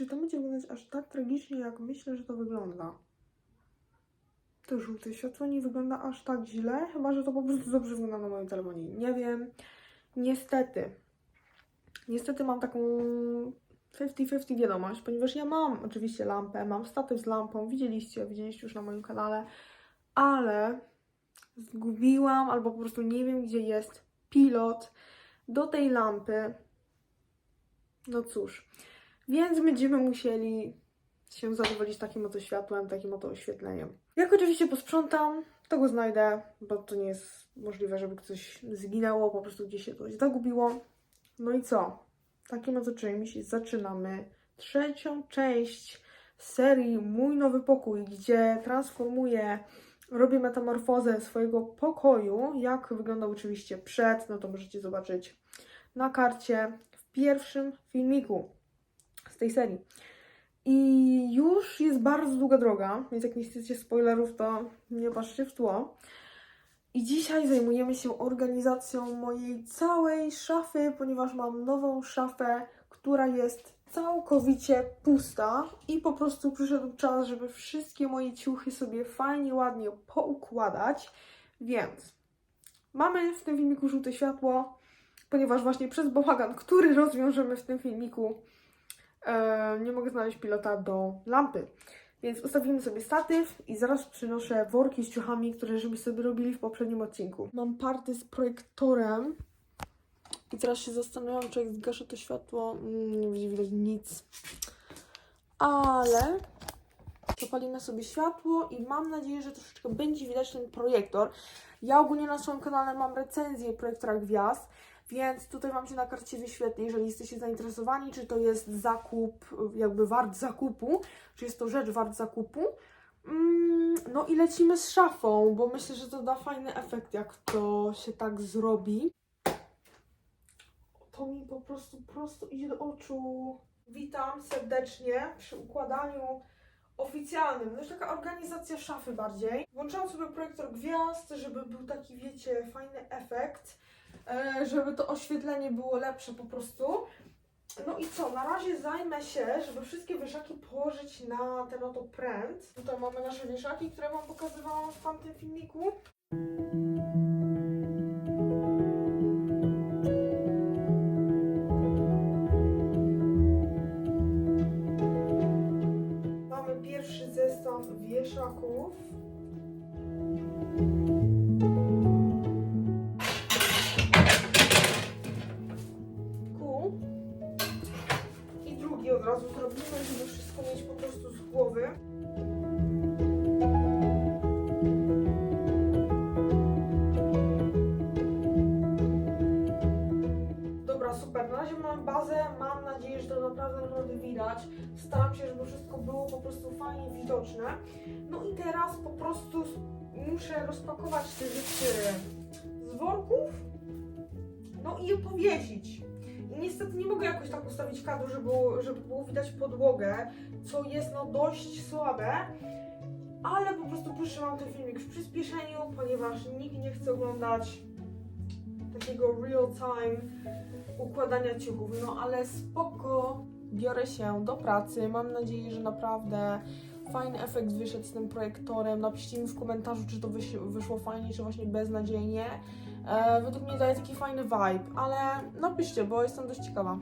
Czy to będzie wyglądać aż tak tragicznie, jak myślę, że to wygląda? To żółte światło nie wygląda aż tak źle, chyba że to po prostu dobrze wygląda na moim telefonie. Nie wiem. Niestety. Niestety mam taką 50-50 wiadomość, ponieważ ja mam oczywiście lampę, mam statyw z lampą, widzieliście, widzieliście już na moim kanale, ale zgubiłam albo po prostu nie wiem, gdzie jest pilot do tej lampy. No cóż, więc będziemy musieli się zadowolić takim oto światłem, takim oto oświetleniem. Jak oczywiście posprzątam, to go znajdę, bo to nie jest możliwe, żeby coś zginęło, po prostu gdzieś się coś zagubiło. No i co? Takim oto czymś zaczynamy trzecią część serii Mój Nowy Pokój, gdzie transformuję, robię metamorfozę swojego pokoju. Jak wyglądał oczywiście przed, no to możecie zobaczyć na karcie w pierwszym filmiku tej serii. I już jest bardzo długa droga, więc jak nie chcecie spoilerów, to nie patrzcie w tło. I dzisiaj zajmujemy się organizacją mojej całej szafy, ponieważ mam nową szafę, która jest całkowicie pusta i po prostu przyszedł czas, żeby wszystkie moje ciuchy sobie fajnie, ładnie poukładać. Więc mamy w tym filmiku żółte światło, ponieważ właśnie przez bałagan, który rozwiążemy w tym filmiku, e, nie mogę znaleźć pilota do lampy. Więc ustawimy sobie statyw i zaraz przynoszę worki z ciuchami, które żeśmy sobie robili w poprzednim odcinku. Mam party z projektorem i teraz się zastanawiam, czy jak zgaszę to światło, mm, nie będzie widać nic. Ale zapalimy sobie światło i mam nadzieję, że troszeczkę będzie widać ten projektor. Ja ogólnie na swoim kanale mam recenzję projektora gwiazd, więc tutaj Wam się na karcie wyświetli, jeżeli jesteście zainteresowani, czy to jest zakup, jakby wart zakupu, czy jest to rzecz wart zakupu. Mm, No i lecimy z szafą, bo myślę, że to da fajny efekt, jak to się tak zrobi. To mi po prostu prosto idzie do oczu. Witam serdecznie przy układaniu oficjalnym. No taka organizacja szafy bardziej. Włączałam sobie projektor gwiazd, żeby był taki, wiecie, fajny efekt, żeby to oświetlenie było lepsze po prostu. No i co, na razie zajmę się, żeby wszystkie wieszaki położyć na ten oto pręt. Tutaj mamy nasze wieszaki, które Wam pokazywałam w tamtym filmiku. Razu zrobimy, żeby wszystko mieć po prostu z głowy. Dobra, super. Na razie mam bazę. Mam nadzieję, że to naprawdę naprawdę widać. Staram się, żeby wszystko było po prostu fajnie widoczne. No i teraz po prostu muszę rozpakować te rzeczy z worków. No i je powiesić. Niestety nie mogę jakoś tak ustawić kadru, żeby było, żeby było widać podłogę, co jest no dość słabe. Ale po prostu puszczę ten filmik w przyspieszeniu, ponieważ nikt nie chce oglądać takiego real time układania ciuchów. No ale spoko, biorę się do pracy. Mam nadzieję, że naprawdę fajny efekt wyszedł z tym projektorem. Napiszcie mi w komentarzu, czy to wyszło fajnie, czy właśnie beznadziejnie. E, według mnie daje taki fajny vibe, ale napiszcie, bo jestem dość ciekawa.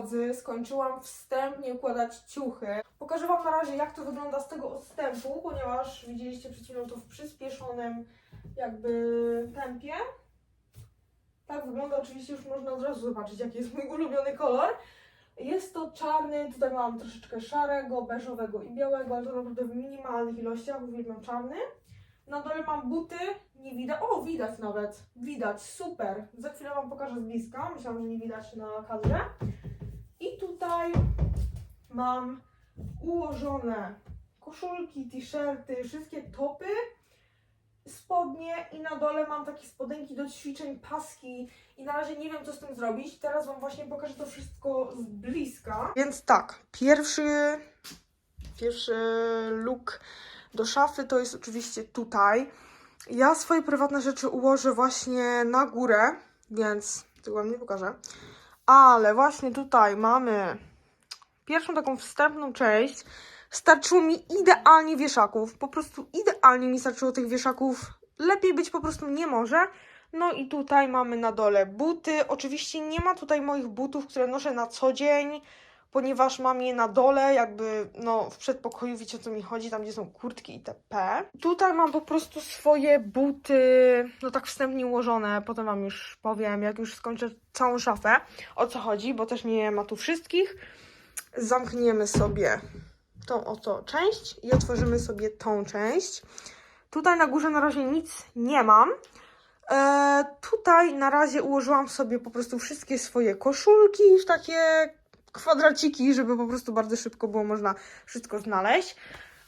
Drodzy, skończyłam wstępnie układać ciuchy. Pokażę Wam na razie, jak to wygląda z tego odstępu, ponieważ widzieliście przed chwilą to w przyspieszonym jakby tempie. Tak wygląda, oczywiście już można od razu zobaczyć, jaki jest mój ulubiony kolor. Jest to czarny, tutaj mam troszeczkę szarego, beżowego i białego, ale to naprawdę w minimalnych ilościach, uwielbiam czarny. Na dole mam buty, nie widać, o widać nawet, widać, super. Za chwilę Wam pokażę z bliska, myślałam, że nie widać na kadrze. I tutaj mam ułożone koszulki, t-shirty, wszystkie topy, spodnie i na dole mam takie spodenki do ćwiczeń, paski i na razie nie wiem co z tym zrobić. Teraz Wam właśnie pokażę to wszystko z bliska. Więc tak, pierwszy, pierwszy look do szafy to jest oczywiście tutaj. Ja swoje prywatne rzeczy ułożę właśnie na górę, więc tego Wam nie pokażę. Ale właśnie tutaj mamy pierwszą taką wstępną część. Starczyło mi idealnie wieszaków. Po prostu idealnie mi starczyło tych wieszaków. Lepiej być po prostu nie może. No i tutaj mamy na dole buty. Oczywiście nie ma tutaj moich butów, które noszę na co dzień, ponieważ mam je na dole, jakby no w przedpokoju, wiecie o co mi chodzi, tam gdzie są kurtki itp. Tutaj mam po prostu swoje buty, no tak wstępnie ułożone. Potem Wam już powiem, jak już skończę całą szafę, o co chodzi, bo też nie ma tu wszystkich. Zamkniemy sobie tą oto część i otworzymy sobie tą część. Tutaj na górze na razie nic nie mam. E, tutaj na razie ułożyłam sobie po prostu wszystkie swoje koszulki w takie kwadraciki, żeby po prostu bardzo szybko było można wszystko znaleźć.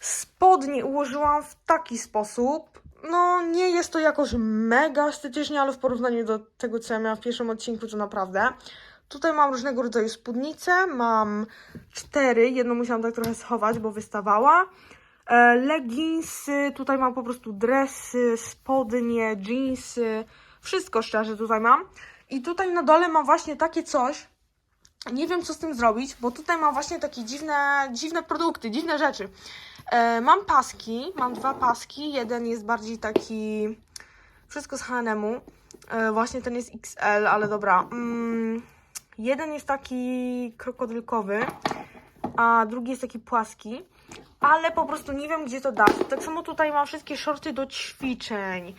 Spodnie ułożyłam w taki sposób. No, nie jest to jakoś mega estetycznie, ale w porównaniu do tego, co ja miałam w pierwszym odcinku, to naprawdę. Tutaj mam różnego rodzaju spódnice, mam cztery, jedną musiałam tak trochę schować, bo wystawała. E, leginsy, tutaj mam po prostu dresy, spodnie, jeansy, wszystko szczerze tutaj mam. I tutaj na dole mam właśnie takie coś, nie wiem co z tym zrobić, bo tutaj mam właśnie takie dziwne, dziwne produkty, dziwne rzeczy. E, mam paski, mam dwa paski, jeden jest bardziej taki, wszystko z H&M-u, e, właśnie ten jest XL, ale dobra. Mm, jeden jest taki krokodylkowy, a drugi jest taki płaski, ale po prostu nie wiem gdzie to dać. Tak samo tutaj mam wszystkie shorty do ćwiczeń.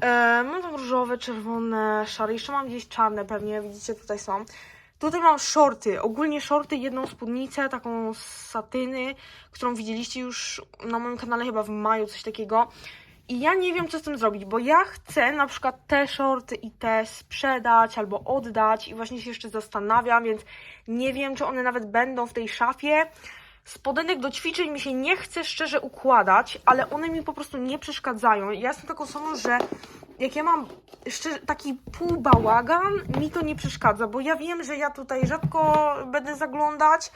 E, mam tam różowe, czerwone, szare, jeszcze mam gdzieś czarne pewnie, widzicie tutaj są. Tutaj mam shorty, ogólnie shorty, jedną spódnicę, taką z satyny, którą widzieliście już na moim kanale chyba w maju, coś takiego. I ja nie wiem, co z tym zrobić, bo ja chcę na przykład te shorty i te sprzedać albo oddać i właśnie się jeszcze zastanawiam, więc nie wiem, czy one nawet będą w tej szafie. Spodenek do ćwiczeń mi się nie chce szczerze układać, ale one mi po prostu nie przeszkadzają. Ja jestem taką osobą, że jak ja mam szczerze, taki pół bałagan, mi to nie przeszkadza, bo ja wiem, że ja tutaj rzadko będę zaglądać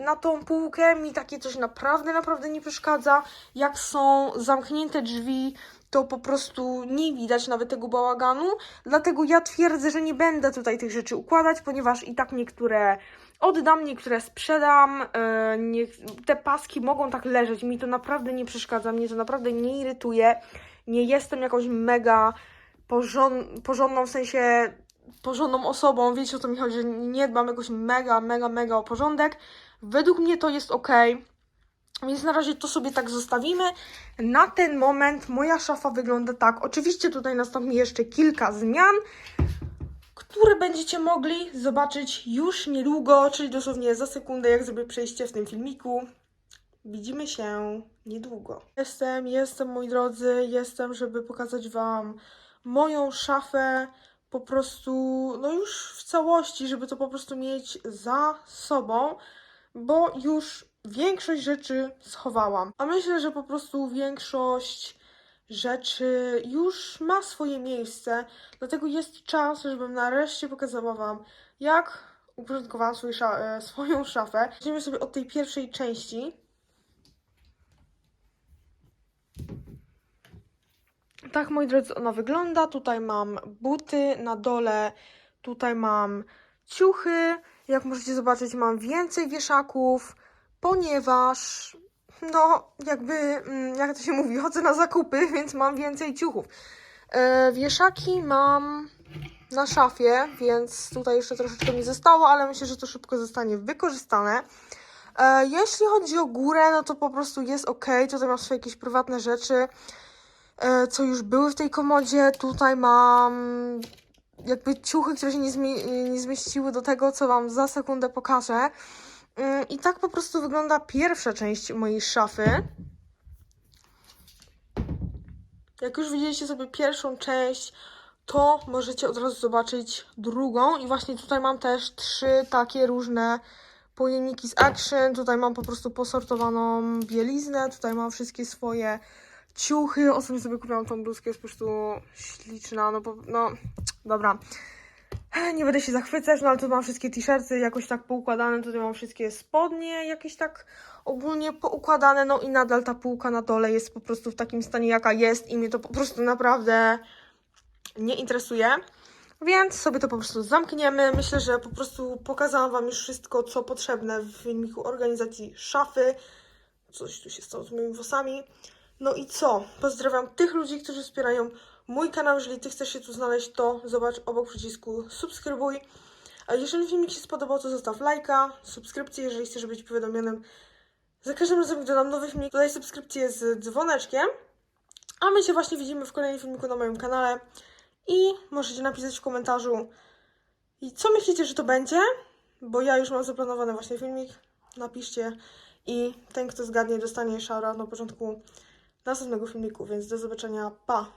na tą półkę, mi takie coś naprawdę, naprawdę nie przeszkadza. Jak są zamknięte drzwi, to po prostu nie widać nawet tego bałaganu, dlatego ja twierdzę, że nie będę tutaj tych rzeczy układać, ponieważ i tak niektóre oddam, niektóre sprzedam, niech, te paski mogą tak leżeć, mi to naprawdę nie przeszkadza, mnie to naprawdę nie irytuje, nie jestem jakąś mega porząd, porządną, w sensie porządną osobą, wiecie o co mi chodzi, że nie dbam jakoś mega, mega, mega o porządek. Według mnie to jest ok. Więc na razie to sobie tak zostawimy. Na ten moment moja szafa wygląda tak. Oczywiście tutaj nastąpi jeszcze kilka zmian, które będziecie mogli zobaczyć już niedługo, czyli dosłownie za sekundę, jak zrobię przejście w tym filmiku. Widzimy się niedługo. Jestem, jestem moi drodzy, jestem, żeby pokazać Wam moją szafę po prostu, no już w całości, żeby to po prostu mieć za sobą, bo już większość rzeczy schowałam. A myślę, że po prostu większość rzeczy już ma swoje miejsce, dlatego jest czas, żebym nareszcie pokazała Wam, jak uporządkowałam swój sza- e, swoją szafę. Zacznijmy sobie od tej pierwszej części. Tak, moi drodzy, ona wygląda. Tutaj mam buty, na dole tutaj mam ciuchy. Jak możecie zobaczyć, mam więcej wieszaków, ponieważ, no, jakby, mm, jak to się mówi, chodzę na zakupy, więc mam więcej ciuchów. E, wieszaki mam na szafie, więc tutaj jeszcze troszeczkę mi zostało, ale myślę, że to szybko zostanie wykorzystane. E, jeśli chodzi o górę, no to po prostu jest ok. Tutaj mam swoje jakieś prywatne rzeczy, e, co już były w tej komodzie. Tutaj mam jakby ciuchy, które się nie, nie zmieściły do tego, co Wam za sekundę pokażę. Mm, I tak po prostu wygląda pierwsza część mojej szafy. Jak już widzieliście sobie pierwszą część, to możecie od razu zobaczyć drugą. I właśnie tutaj mam też trzy takie różne pojemniki z Action. Tutaj mam po prostu posortowaną bieliznę. Tutaj mam wszystkie swoje ciuchy. Ostatnio sobie kupiłam tą bluzkę, jest po prostu śliczna. No, po, no dobra. Nie będę się zachwycać, no ale tu mam wszystkie t-shirty jakoś tak poukładane. Tutaj mam wszystkie spodnie jakieś tak ogólnie poukładane. No i nadal ta półka na dole jest po prostu w takim stanie, jaka jest. I mnie to po prostu naprawdę nie interesuje. Więc sobie to po prostu zamkniemy. Myślę, że po prostu pokazałam Wam już wszystko, co potrzebne w filmiku organizacji szafy. Coś tu się stało z moimi włosami. No i co? Pozdrawiam tych ludzi, którzy wspierają mój kanał. Jeżeli Ty chcesz się tu znaleźć, to zobacz obok przycisku subskrybuj. A jeżeli filmik się spodobał, to zostaw lajka, subskrypcję, jeżeli chcesz być powiadomionym za każdym razem, gdy dodam nowy filmik. Dodaj subskrypcję z dzwoneczkiem. A my się właśnie widzimy w kolejnym filmiku na moim kanale. I możecie napisać w komentarzu, co myślicie, że to będzie? Bo ja już mam zaplanowany właśnie filmik. Napiszcie i ten, kto zgadnie, dostanie shoutout na początku następnego filmiku. Więc do zobaczenia. Pa!